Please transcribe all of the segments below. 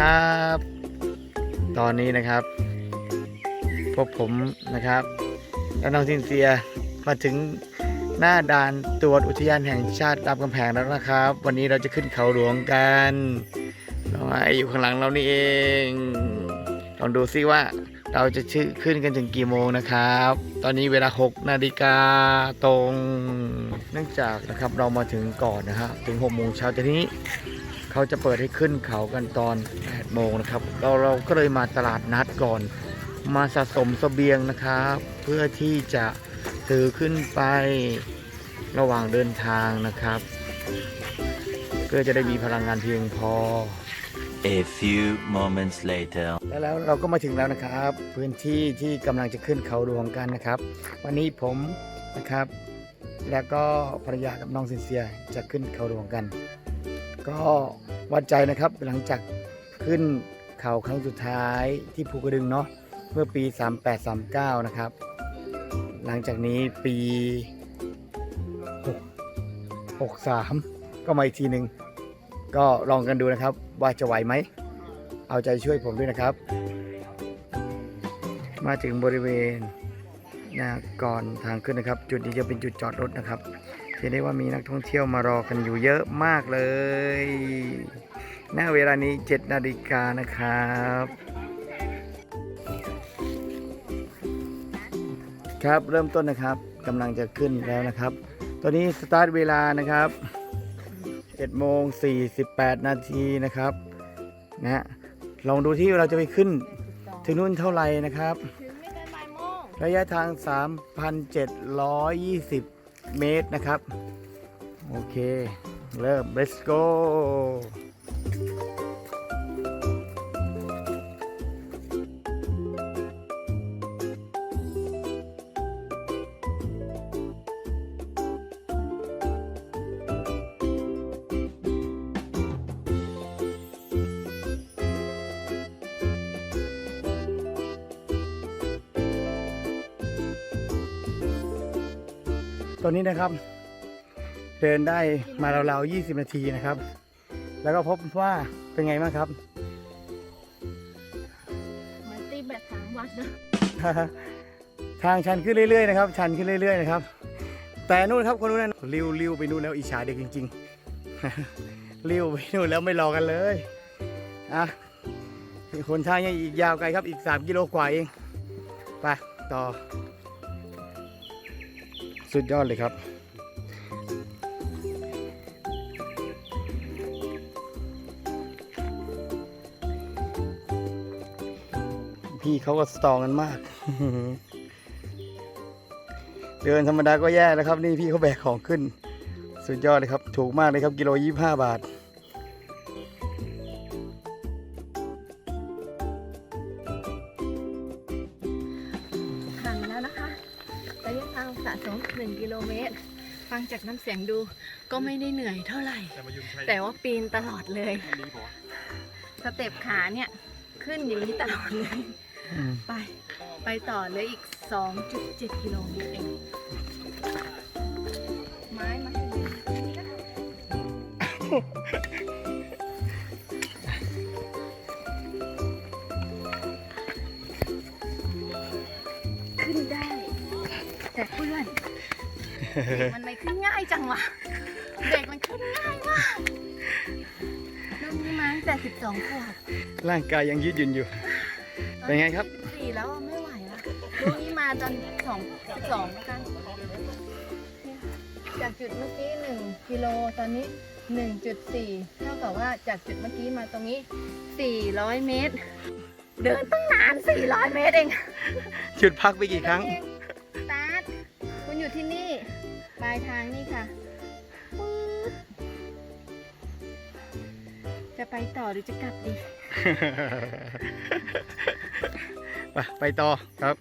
ครับ ตอนนี้นะครับพบผมนะครับและน้องซินเซียมาถึงหน้าด่านตรวจอุทยานแห่งชาติรามคำแหงแล้วนะครับ วันนี้เราจะขึ้นเขาหลวงกันน้อยอยู่ข้างหลังเรานี่เองลองดูซิว่าเราจะชื่อขึ้นกันถึงกี่โมงนะครับ ตอนนี้เวลา 6 นาฬิกาตรง เนื่องจากนะครับเรามาถึงก่อนนะฮะถึง 6 โมงเช้าแต่ทีนี้ เขาจะเปิดให้ขึ้นเขากันตอน8โมงนะครับเราเราก็เลยมาตลาดนัดก่อน มาสะสมเสบียงนะครับ เพื่อที่จะถือขึ้นไประหว่างเดินทางนะครับ เพื่อจะได้มีพลังงานเพียงพอ A few moments later. แล้วแล้วเราก็มาถึงแล้วนะครับ พื้นที่ที่กำลังจะขึ้นเขาหลวงกันนะครับ วันนี้ผมนะครับ แล้วก็ภรรยากับน้องซินเซียจะขึ้นเขาหลวงกัน ก็วัดใจนะครับหลังจากขึ้นเขาครั้งสุดท้ายที่ภูกระดึงเนาะเมื่อปี 3839 นะครับ หลังจากนี้ปี 63 ก็มาอีกทีหนึ่งก็ลองกันดูนะครับ ว่าจะไหวไหม เอาใจช่วยผมด้วยนะครับ มาถึงบริเวณนะก่อนทางขึ้นนะครับ จุดนี้จะเป็นจุดจอดรถนะครับ เห็นได้ว่ามีนักท่องเที่ยวมารอกันอยู่เยอะมากเลยณเวลานี้ 7 นาฬิกานะครับ ครับเริ่มต้นนะครับกำลังจะขึ้นแล้วนะครับ ตอนนี้สตาร์ทเวลานะครับ1โมง48 นาทีนะครับนะฮะลองดูที่เราจะไปขึ้นถึงนู่นเท่าไหร่นะครับถึงไม่เกินบ่ายโมงระยะทาง 3,720 เมตรนะครับ โอเค เริ่ม let's go ตอนนี้นะครับ เดินได้มาราวๆ20 นาทีนะครับ แล้วก็พบว่าเป็นไงบ้างครับเหมือนตีแบบสามวันนะทางชันขึ้นเรื่อยๆนะครับ ชันขึ้นเรื่อยๆนะครับ แต่นู่นครับคนนู้นนะริ้วริ้วไปนู่นแล้วอิจฉาเด็กจริงๆริ้วไปนู่นแล้วไม่รอกันเลยอะคนทางยังอีกยาวไกลครับอีก 3 กิโลกว่าเองไปต่อ สุดยอดเลยครับ พี่เขาก็สตองกันมาก เดินธรรมดาก็แย่แล้วครับ นี่พี่เขาแบกของขึ้น สุดยอดเลยครับ ถูกมากเลยครับ กิโลยี่บห้าบาท สียงดูก็ไม่ได้เหนื่อยเท่าไหร่ แต่ว่าปีนตลอดเลย สเต็ปขาเนี่ย ขึ้นอย่างนี้ตลอดเลย ไป ไปต่อเลยอีก 2.7 กิโลเมตรเองไม้มาให้ยืนตรงนี้นะคะขึ้นได้ แต่เพื่อน มันไม่ขึ้นง่ายจังวะเด็กมันขึ้นง่ายมากน้องนี่มาตั้งแต่12ขวบร่างกายยังยืดหยุ่นอยู่ เป็นไงครับ สี่แล้วอะไม่ไหวละลูกนี้มาตอนสองสองแล้วกันจากจุดเมื่อกี้หนึ่งกิโลตอนนี้หนึ่งจุดสี่เท่ากับว่าจากจุดเมื่อกี้มาตรงนี้สี่ร้อยเมตร เดินตั้งนานสี่ร้อยเมตรเอง หยุดพักไปกี่ครั้งสตาร์ทคุณอยู่ที่นี่ ปลายทางนี่ค่ะ จะไปต่อหรือจะกลับดีไปไปต่อครับ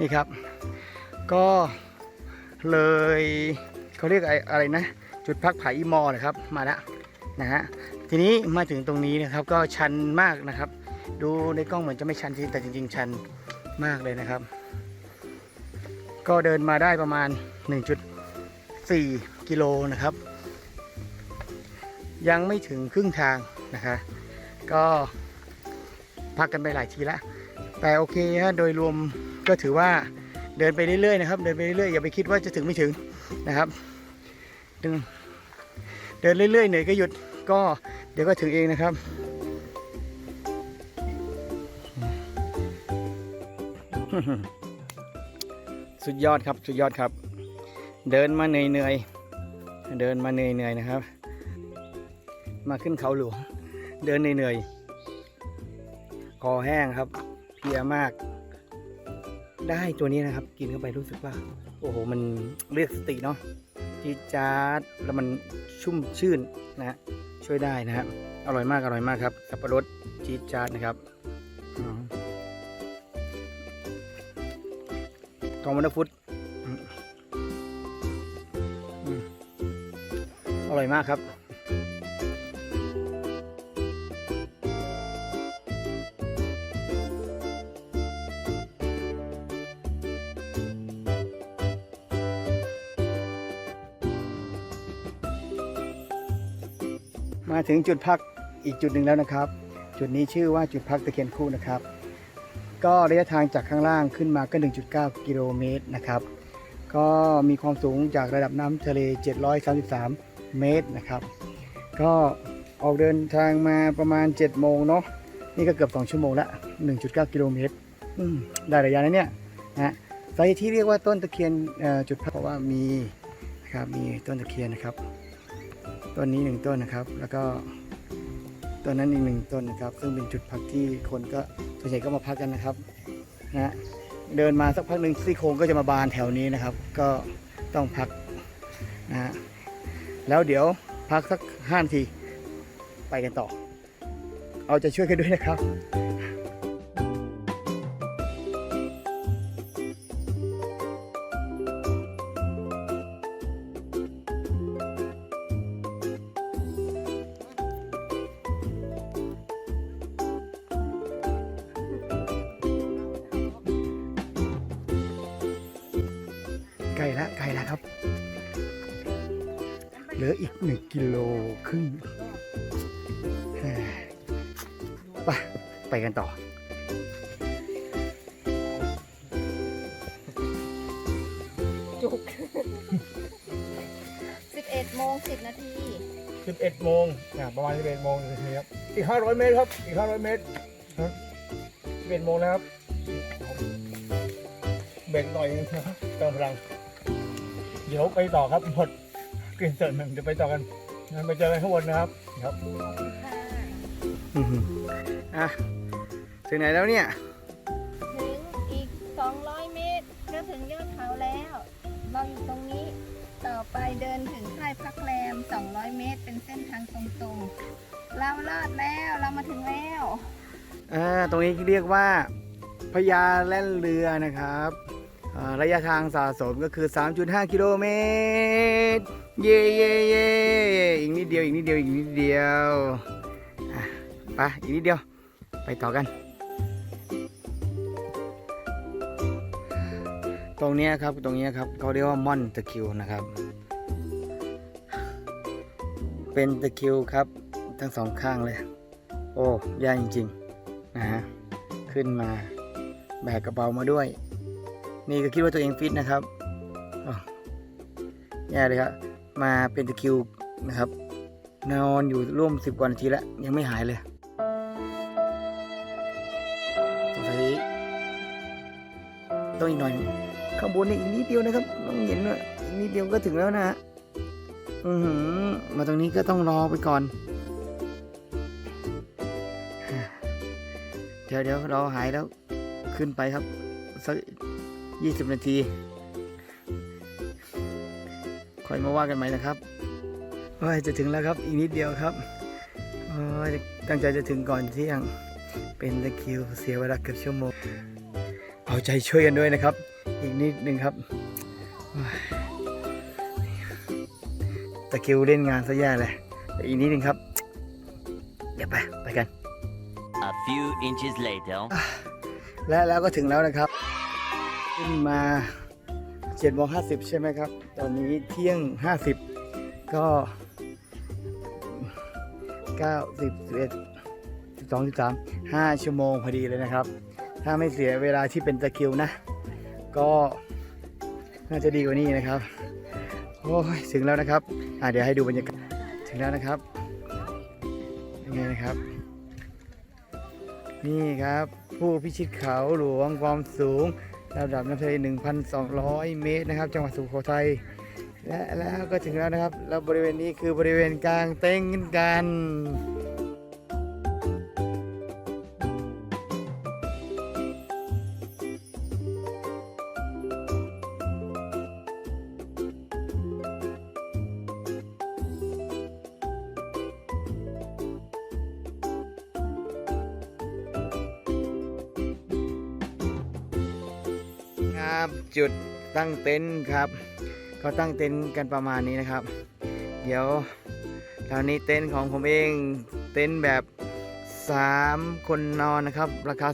นี่ครับ ก็เลยเขาเรียกอะไรอะไรนะ จุดพักผาอีมอนะครับมาแล้วนะฮะทีนี้มาถึงตรงนี้นะครับก็ชันมากนะครับ ดูในกล้องเหมือนจะไม่ชันจริงแต่จริง ๆ ชันมากเลยนะครับ ก็เดินมาได้ประมาณ 1.4 กิโลนะครับ ยังไม่ถึงครึ่งทางนะคะ ก็พักกันไปหลายทีแล้วแต่โอเคฮะโดยรวมก็ถือว่าเดินไปเรื่อยๆนะครับ เดินไปเรื่อยๆอย่าไปคิดว่าจะถึงไม่ถึงนะครับเดินเรื่อยๆเหนื่อยก็หยุดก็เดี๋ยวก็ถึงเองนะครับสุดยอดครับ สุดยอดครับ เดินมาเหนื่อยๆ เดินมาเหนื่อยๆนะครับ มาขึ้นเขาหลวง เดินเหนื่อยๆ คอแห้งครับ เพียมาก ได้ตัวนี้นะครับ กินเข้าไปรู้สึกว่า โอ้โห มันเรียกสติเนาะจีจาดแล้วมันชุ่มชื่นนะ ช่วยได้นะฮะอร่อยมากอร่อยมากครับ สับปะรดจีจาดนะครับทองมันฟุต ร่อยมากครับมาถึงจุดพักอีกจุดหนึ่งแล้วนะครับ จุดนี้ชื่อว่าจุดพักตะเคียนคู่นะครับ ก็ระยะทางจากข้างล่างขึ้นมาก็ 1.9 กิโลเมตรนะครับ ก็มีความสูงจากระดับน้ำทะเล 733 เมตรนะครับ ก็ออกเดินทางมาประมาณ7โมงเนาะนี่ก็เกือบ2ชั่วโมงละ1.9 กิโลเมตรได้ระยะนั้นเนี่ยนะสาเหตุที่เรียกว่าต้นตะเคียนจุดพักเพราะว่ามีนะครับมีต้นตะเคียนนะครับ ต้นนี้หนึ่งต้นนะครับ แล้วก็ต้นนั้นอีกหนึ่งต้นนะครับ ซึ่งเป็นจุดพักที่คนก็ส่วนใหญ่ก็มาพักกันนะครับนะฮะเดินมาสักพักหนึ่งซี่โครงก็จะมาบานแถวนี้นะครับ ก็ต้องพักนะฮะ แล้วเดี๋ยวพักสักห้านาที ไปกันต่อ เอาใจช่วยกันด้วยนะครับไกลละไกลละครับ ลืออีกหนึ่งกิโลครึ่งแหม่ไปไปกันต่อ จุก 11โมง10 นาที 11โมงอ่าประมาณ11โมงนะครับอีก 500 เมตรครับ อีก 500 เมตรครับ11โมงแล้วครับเบรกหน่อยนึงนะครับเติมพลัง เดี๋ยวไปต่อครับหมด กลิ่นเสริมหนึ่งเดี๋ยวไปต่อกันงั้นไปเจอกันข้างบนนะครับ ครับอะถึงไหนแล้วเนี่ย ถึงอีก 200 เมตร ก็ถึงยอดเขาแล้ว เราอยู่ตรงนี้ต่อไปเดินถึงค่ายพักแรม 200 เมตร เป็นเส้นทางตรงๆ เราลอดแล้วเรามาถึงแล้ว อ่าตรงนี้เรียกว่าพญาแล่นเรือนะครับอ่าระยะทางสะสมก็คือ 3.5 กิโลเมตร เย่เย่เย่อีกนิดเดียวอีกนิดเดียวอีกนิดเดียวไปอีกนิดเดียว ไปต่อกัน ตรงนี้ครับตรงนี้ครับเขาเรียกว่าม่อนตะคิวนะครับ เป็นตะคิวครับ ทั้งสองข้างเลย โอ้ยากจริงๆนะฮะขึ้นมาแบกกระเป๋ามาด้วย นี่ก็คิดว่าตัวเองฟิตนะครับแย่เลยครับ มาเป็นตะคิวนะครับ นอนอยู่ร่วมสิบกว่านาทีแล้ว ยังไม่หายเลยสงสัยต้องอีกหน่อยข้างบนนี่อีกนิดเดียวนะครับต้องเห็นว่าอีกนิดเดียวก็ถึงแล้วนะฮะอือหือมาตรงนี้ก็ต้องรอไปก่อน เดี๋ยวเดี๋ยวราหายแล้วขึ้นไปครับสักยี่สิบนาที ค่อยมาว่ากันใหม่นะครับโอ้ยจะถึงแล้วครับอีกนิดเดียวครับโอ้ยตั้งใจจะถึงก่อนเที่ยงเป็นตะคริวเสียเวลาเกือบชั่วโมง เอาใจช่วยกันด้วยนะครับ อีกนิดหนึ่งครับโอ้ยตะคริวเล่นงานซะแย่เลยแต่อีกนิดหนึ่งครับเดี๋ยวไปไปกัน A few inches later. และแล้วก็ถึงแล้วนะครับ ขึ้นมา 7โมง50ใช่ไหมครับ ตอนนี้เที่ยง50ก็9 10 11 12 13 5ชั่วโมงพอดีเลยนะครับ ถ้าไม่เสียเวลาที่เป็นตะคิวนะ ก็น่าจะดีกว่านี้นะครับ โอ้ยถึงแล้วนะครับ อ่าเดี๋ยวให้ดูบรรยากาศถึงแล้วนะครับเป็นไงนะครับ นี่ครับ ผู้พิชิตเขาหลวงความสูง ระดับน้ำทะเล1,200 เมตรนะครับ จังหวัดสุโขทัย และแล้วก็ถึงแล้วนะครับ แล้วบริเวณนี้คือบริเวณกลางเต้นกัน จุดตั้งเต็นท์ครับก็ตั้งเต็นท์กันประมาณนี้นะครับ เดี๋ยวตอนนี้เต็นท์ของผมเองเต็นท์แบบ 3 คนนอนนะครับ ราคา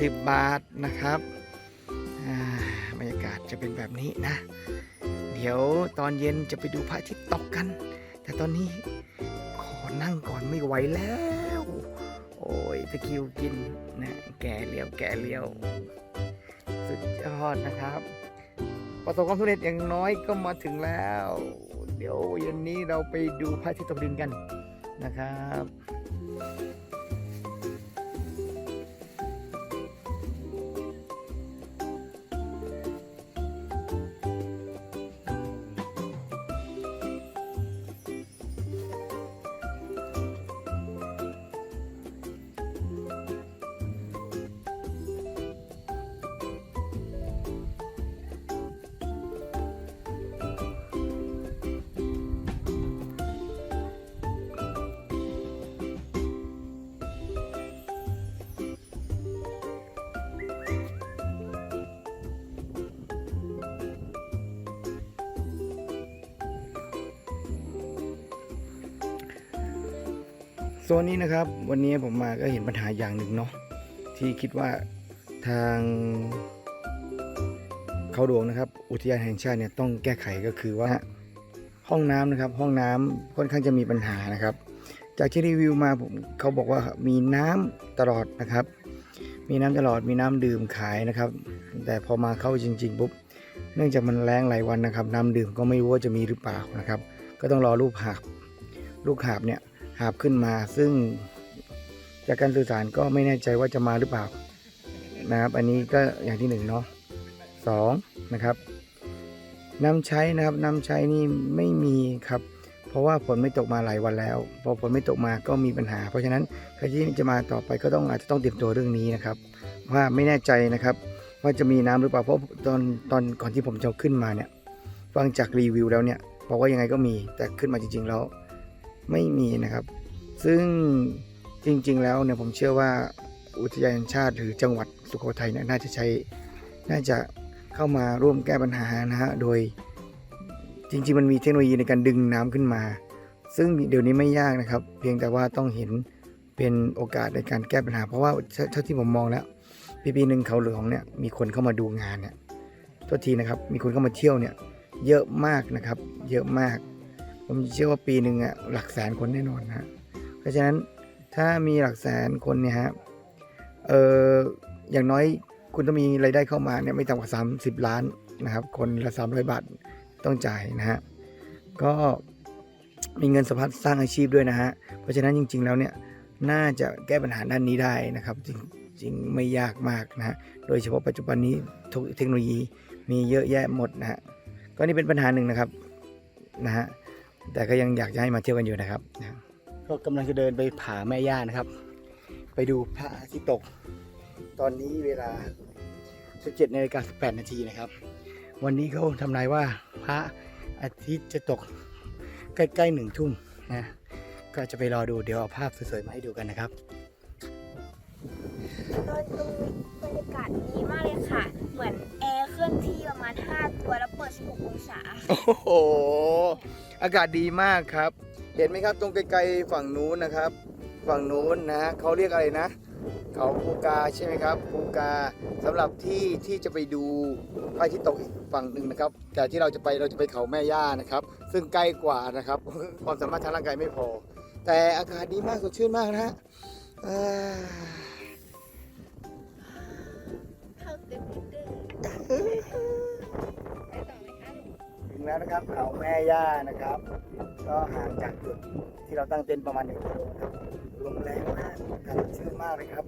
250 บาทนะครับบรรยากาศจะเป็นแบบนี้นะ เดี๋ยวตอนเย็นจะไปดูพระอาทิตย์ตกกัน แต่ตอนนี้ขอนั่งก่อนไม่ไหวแล้ว โอ้ยตะคิวกินนะแก่เลี้ยวแก่เลี้ยว สุดยอดนะครับ ประสบความสำเร็จอย่างน้อยก็มาถึงแล้ว เดี๋ยวเย็นนี้เราไปดูพระอาทิตย์ตกดินกันนะครับ ซนนี้นะครับ วันนี้ผมมาก็เห็นปัญหาอย่างหนึ่งเนาะที่คิดว่าทางเขาหลวงนะครับ อุทยานแห่งชาติเนี่ยต้องแก้ไขก็คือว่าห้องน้ำนะครับ ห้องน้ำค่อนข้างจะมีปัญหานะครับ จากที่รีวิวมาผมเขาบอกว่ามีน้ำตลอดนะครับ มีน้ำตลอดมีน้ำดื่มขายนะครับ แต่พอมาเข้าจริงๆปุ๊บเนื่องจากมันแรงหลายวันนะครับ น้ำดื่มก็ไม่รู้ว่าจะมีหรือเปล่านะครับ ก็ต้องรอรูปหาบลูกหาบเนี่ย หาบขึ้นมา ซึ่งจากการสื่อสารก็ไม่แน่ใจว่าจะมาหรือเปล่านะครับ อันนี้ก็อย่างที่หนึ่งเนาะสองนะครับน้ำใช้นะครับน้ำใช้นี่ไม่มีครับ เพราะว่าฝนไม่ตกมาหลายวันแล้ว พอฝนไม่ตกมาก็มีปัญหา เพราะฉะนั้นใครที่จะมาต่อไปก็ต้องอาจจะต้องเตรียมตัวเรื่องนี้นะครับ ว่าไม่แน่ใจนะครับ ว่าจะมีน้ำหรือเปล่าเพราะตอนตอนก่อนที่ผมจะขึ้นมาเนี่ย ฟังจากรีวิวแล้วเนี่ยบอกว่ายังไงก็มีแต่ขึ้นมาจริง ๆ แล้ว ไม่มีนะครับ ซึ่งจริงๆแล้วเนี่ยผมเชื่อว่าอุทยานชาติหรือจังหวัดสุโขทัยเนี่ยน่าจะใช้ น่าจะเข้ามาร่วมแก้ปัญหานะฮะโดยจริงๆ มันมีเทคโนโลยีในการดึงน้ำขึ้นมา ซึ่งเดี๋ยวนี้ไม่ยากนะครับ เพียงแต่ว่าต้องเห็นเป็นโอกาสในการแก้ปัญหา เพราะว่าเท่าที่ผมมองแล้วปีปีหนึ่งเขาหลวงเนี่ยมีคนเข้ามาดูงานเนี่ยโทษทีนะครับมีคนเข้ามาเที่ยวเนี่ยเยอะมากนะครับ เยอะมาก ผมเชื่อว่าปีหนึ่งอะหลักแสนคนแน่นอนนะฮะเพราะฉะนั้นถ้ามีหลักแสนคนเนี่ยฮะเอออย่างน้อยคุณต้องมีรายได้เข้ามาเนี่ยไม่ต่ำกว่า 30 ล้านนะครับ คนละ 300 บาทต้องจ่ายนะฮะก็มีเงินสะพัดสร้างอาชีพด้วยนะฮะเพราะฉะนั้นจริง ๆ แล้วเนี่ยน่าจะแก้ปัญหาด้านนี้ได้นะครับ จริงจริงไม่ยากมากนะฮะโดยเฉพาะปัจจุบันนี้ทุกเทคโนโลยีมีเยอะแยะหมดนะฮะก็นี่เป็นปัญหาหนึ่งนะครับนะฮะ แต่ก็ยังอยากจะให้มาเที่ยวกันอยู่นะครับนะก็กำลังจะเดินไปผาแม่ย่านะครับ ไปดูพระอาทิตย์ตก ตอนนี้เวลา 17นาฬิกา18นาทีนะครับ วันนี้เขาทำนายว่าพระอาทิตย์จะตกใกล้ๆหนึ่งทุ่มนะก็จะไปรอดูเดี๋ยวเอาภาพสวยๆมาให้ดูกันนะครับโดยตรงนี้บรรยากาศดีมากเลยค่ะ เหมือนแอร์เค ลื่อนที่ประมาณ 5 ตัวแล้วเปิด 16 องศา โอ้โห อากาศดีมากครับ เห็นไหมครับตรงไกลๆฝั่งนู้นนะครับ ฝั่งนู้นนะเขาเรียกอะไรนะ เขาภูกาใช่ไหมครับภูกาสำหรับที่ที่จะไปดูพระอาทิตย์ตกอีกฝั่งหนึ่งนะครับ แต่ที่เราจะไปเราจะไปเขาแม่ย่านะครับ ซึ่งใกล้กว่านะครับ ความสามารถทางร่างกายไม่พอ แต่อากาศดีมากสดชื่นมากนะฮะ ถึงแล้วนะครับเขาแม่ย่านะครับ ก็ห่างจากจุดที่เราตั้งเต็นท์ประมาณหนึ่งกิโลครับลมแรงมากอากาศชื้นมากเลยครับ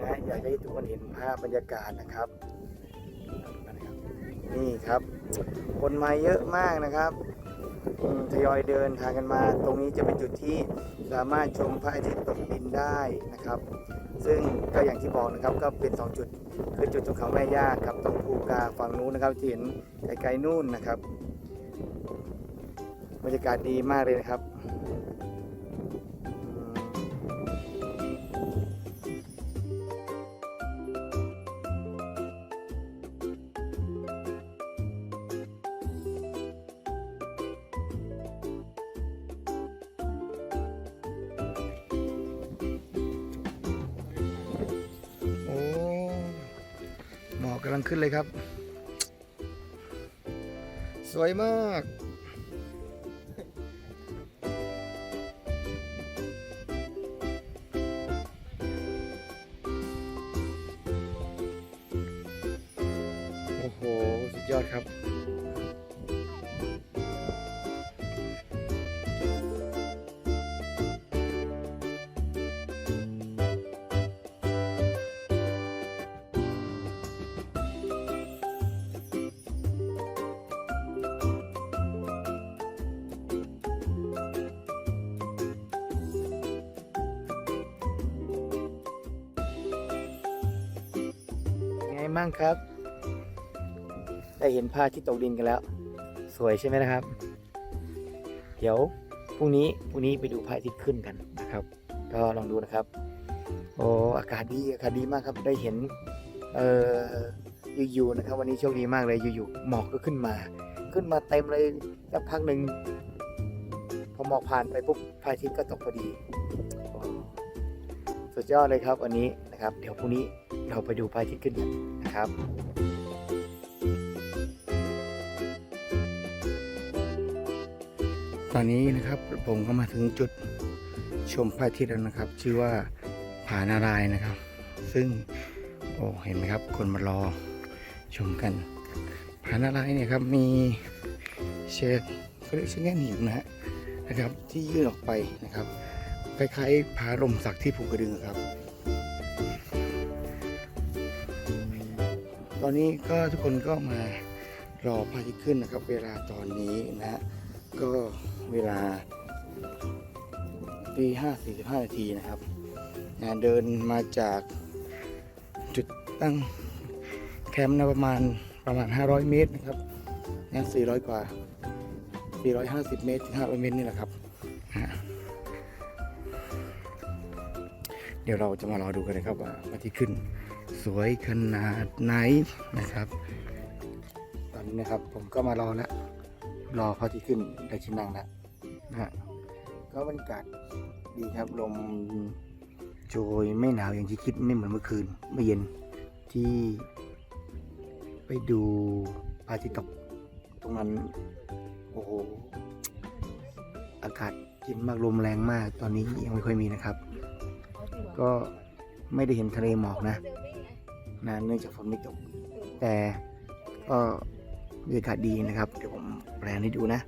นะอยากให้ทุกคนเห็นภาพบรรยากาศนะครับ นี่ครับ คนมาเยอะมากนะครับทยอยเดินทางกันมา ตรงนี้จะเป็นจุดที่สามารถชมพระอาทิตย์ตกดินได้นะครับ ซึ่งก็อย่างที่บอกนะครับก็เป็น 2 จุดคือจุดตรงเขาแม่ย่ากับตรงภูกาฝั่งนู้นนะครับที่เห็นไกลๆนู่นนะครับบรรยากาศดีมากเลยนะครับ กำลังขึ้นเลยครับ สวยมาก ไงบ้างครับ ได้เห็นพระอาที่ตกดินกันแล้ว สวยใช่ไหมนะครับ เดี๋ยวพรุ่งนี้พรุ่งนี้ไปดูพระอาทิตย์ขึ้นกันนะครับ ก็ลองดูนะครับ โอ้อากาศดีอากาศดีมากครับได้เห็นเอ่ออยู่ๆนะครับ วันนี้โชคดีมากเลยอยู่ๆหมอกก็ขึ้นมา ขึ้นมาเต็มเลยสักพักหนึ่งพอหมอกผ่านไปปุ๊บพระอาทิตย์ก็ตกพอดี สุดยอดเลยครับวันนี้นะครับ เดี๋ยวพรุ่งนี้ เราไปดูพระอาทิตย์ขึ้นกันนะครับตอนนี้นะครับผมก็มาถึงจุดชมพระอาทิตย์แล้วนะครับ ชื่อว่าผานารายนะครับ ซึ่งโอ้เห็นไหมครับ คนมารอชมกันผานารายเนี่ยครับมีเชดเขาเรียกเชือกแง่นหินนะฮะนะครับ ที่ยื่นออกไปนะครับคล้ายๆผาลมสักที่ภูกระดึงครับ อนนี้ก็ทุกคนก็มารอพระอาทิตย์ขึ้นนะครับ เวลาตอนนี้นะฮะก็เวลาตีห้าสี่สิบห้านาทีนะครับนะเดินมาจากจุดตั้งแคมป์นะประมาณประมาณ 500 เมตรนะครับนะ400 กว่า 450 เมตรถึง500 เมตรนี่แหละครับ เดี๋ยวเราจะมารอดูกันนะครับว่าพระอาทิตย์ขึ้น สวยขนาดไหนนะครับ ตอนนี้นะครับผมก็มารอแล้วรอพระอาที่ขึ้นได้ที่นั่งแล้วนะฮะก็บรรยากาศดีครับลมโชยไม่หนาวอย่างที่คิดไม่เหมือนเมื่อคืนเมื่อเย็นที่ไปดูพระอาทิตย์ตกตรงนั้นโอ้โหอากาศเย็นมากลมแรงมาก ตอนนี้ยังไม่ค่อยมีนะครับ ก็ไม่ได้เห็นทะเลหมอกนะ นะเนื่องจากฝนไม่ตก แต่ก็บรรยากาศดีนะครับ เดี๋ยวผมแปลนให้ดูนะ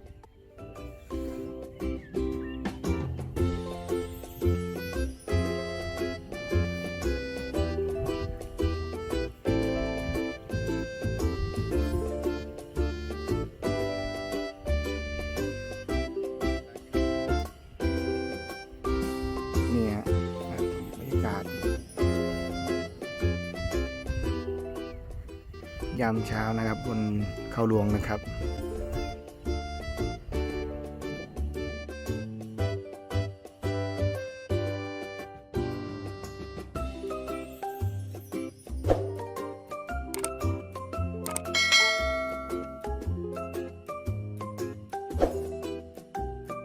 ยามเช้านะครับ บนเขาหลวงนะครับ